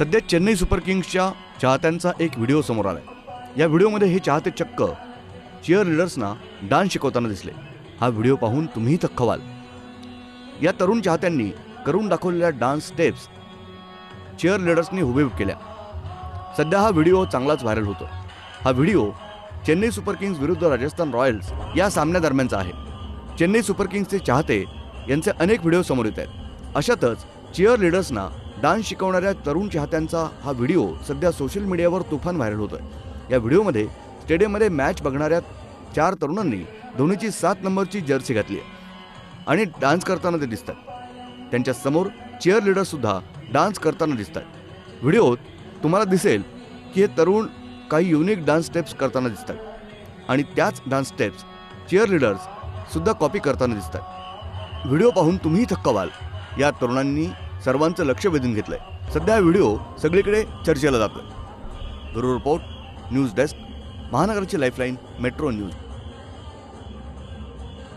सध्या चेन्नई सुपर किंग्सच्या चाहत्यांचा एक व्हिडिओ समोर आलाय. या व्हिडिओमध्ये हे चाहते चक्क चिअर लिडर्सना डान्स शिकवताना दिसले. हा व्हिडिओ पाहून तुम्हीही थक्क व्हाल या तरुण चाहत्यांनी करून दाखवलेल्या डान्स स्टेप्स चिअर लिडर्सनी हुबेहूब केल्या. सध्या हा व्हिडिओ चांगलाच व्हायरल होतो हा व्हिडिओ चेन्नई सुपर किंग्स विरुद्ध राजस्थान रॉयल्स या सामन्यादरम्यानचा आहे. चेन्नई सुपर किंग्सचे चाहते यांचे अनेक व्हिडिओ समोर येत आहेत. अशातच चिअर लिडर्सना डान्स शिकवणाऱ्या तरुण चाहत्यांचा हा व्हिडिओ सध्या सोशल मीडियावर तुफान व्हायरल होतोय. या व्हिडिओमध्ये स्टेडियममध्ये मॅच बघणाऱ्या चार तरुणांनी धोनीची सात नंबरची जर्सी घातली आहे आणि डान्स करताना ते दिसतात. त्यांच्यासमोर चेअर लिडरसुद्धा डान्स करताना दिसतात. व्हिडिओत तुम्हाला दिसेल की हे तरुण काही युनिक डान्स स्टेप्स करताना दिसतात. आणि त्याच डान्स स्टेप्स चेअर लिडर्ससुद्धा कॉपी करताना दिसतात. व्हिडिओ पाहून तुम्ही थक्क व्हाल. या तरुणांनी सर्वांचं लक्ष वेधून घेतलंय. सध्या हा व्हिडिओ सगळीकडे चर्चेला जातोय. ब्युरो रिपोर्ट न्यूज डेस्क महानगराची लाईफलाईन मेट्रो न्यूज.